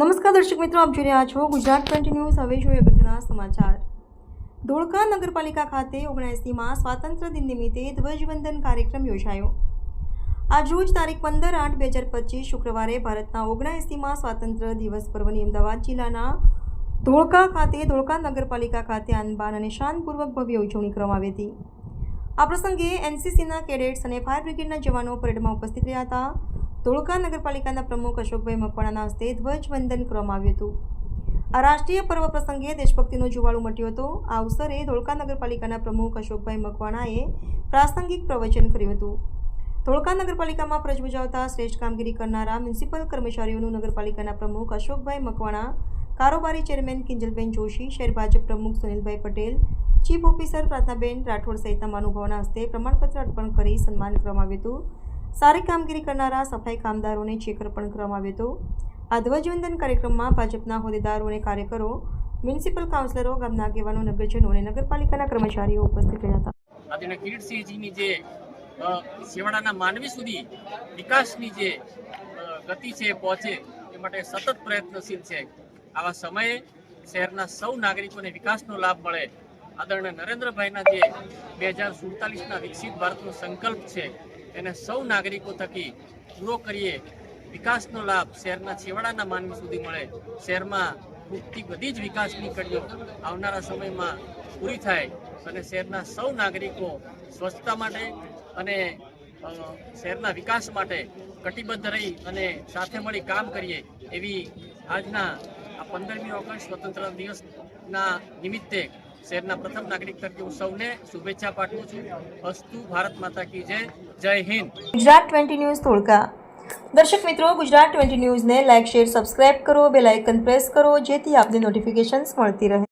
નમસ્કાર દર્શક મિત્રો, આપ જોઈ રહ્યા છો ગુજરાત ટ્વેન્ટી ન્યૂઝ. હવે જોઈએ અગત્યના સમાચાર. ધોળકા નગરપાલિકા ખાતે ઓગણએંસીમાં સ્વાતંત્ર્ય દિન નિમિત્તે ધ્વજવંદન કાર્યક્રમ યોજાયો. આજરોજ તારીખ પંદર આઠ બે હજાર પચીસ શુક્રવારે ભારતના ઓગણએંસીમાં સ્વાતંત્ર્ય દિવસ પર્વની અમદાવાદ જિલ્લાના ધોળકા ખાતે ધોળકા નગરપાલિકા ખાતે આનબાન અને શાનપૂર્વક ભવ્ય ઉજવણી કરવામાં આવી હતી. આ પ્રસંગે એનસીસીના કેડેટ્સ અને ફાયર બ્રિગેડના જવાનો પરેડમાં ઉપસ્થિત રહ્યા હતા. ધોળકા નગરપાલિકાના પ્રમુખ અશોકભાઈ મકવાણાના હસ્તે ધ્વજવંદન કરવામાં આવ્યું હતું. આ રાષ્ટ્રીય પર્વ પ્રસંગે દેશભક્તિનો જુવાળો મટ્યો હતો. આ અવસરે ધોળકા નગરપાલિકાના પ્રમુખ અશોકભાઈ મકવાણાએ પ્રાસંગિક પ્રવચન કર્યું હતું. ધોળકા નગરપાલિકામાં ફરજ બજાવતા શ્રેષ્ઠ કામગીરી કરનારા મ્યુનિસિપલ કર્મચારીઓનું નગરપાલિકાના પ્રમુખ અશોકભાઈ મકવાણા, કારોબારી ચેરમેન કિંજલબેન જોશી, શહેર ભાજપ પ્રમુખ સુનિલભાઈ પટેલ, ચીફ ઓફિસર પ્રાર્થનાબેન રાઠોડ સહિતના મહાનુભાવોના હસ્તે પ્રમાણપત્ર અર્પણ કરી સન્માન કરવામાં આવ્યું હતું. સારી કામગીરી કરનારા સફાઈ કામદારોને ચેક અર્પણ કરવામાં આવ્યો હતો આ ધ્વજવંદન કાર્યક્રમમાં ભાજપના હોદ્દેદારો અને કાર્યકરો, મ્યુનિસિપલ કાઉન્સિલરો, ગામના આગેવાનો, નગરજનો અને નગરપાલિકાના કર્મચારીઓ ઉપસ્થિત રહ્યા હતા. આદરણીય કિરીટસિંહજીની જે માનવી સુધી વિકાસની જે ગતિ છે, પહોંચે એ માટે સતત પ્રયત્નશીલ છે. આવા સમયે શહેરના સૌ નાગરિકોને વિકાસનો લાભ મળે આદરણીય નરેન્દ્રભાઈના જે બે હજાર સુડતાલીસના વિકસિત ભારતનો સંકલ્પ છે, એને સૌ નાગરિકો થકી પૂરો કરીએ, વિકાસનો લાભ શહેરના છેવાડાના માનવી સુધી મળે, શહેરમાં ખૂબથી બધી જ વિકાસની કડીઓ આવનારા સમયમાં પૂરી થાય અને શહેરના સૌ નાગરિકો સ્વચ્છતા માટે અને શહેરના વિકાસ માટે કટિબદ્ધ રહી અને સાથે મળી કામ કરીએ એવી આજના આ પંદરમી ઓગસ્ટ સ્વતંત્ર દિવસના નિમિત્તે શહેરના પ્રથમ નાગરિક તરીકે હું સૌને શુભેચ્છા પાઠવું છું. અસ્તુ ભારત માતા કી જય. જય Hind. Gujarat twenty news Dholka. દર્શક મિત્રો, ગુજરાત ટ્વેન્ટી ન્યૂઝને લાઇક, શેર, સબસ્ક્રાઇબ કરો. બેલ આઇકન પ્રેસ કરો જેથી આપને નોટિફિકેશન્સ મળતી રહે.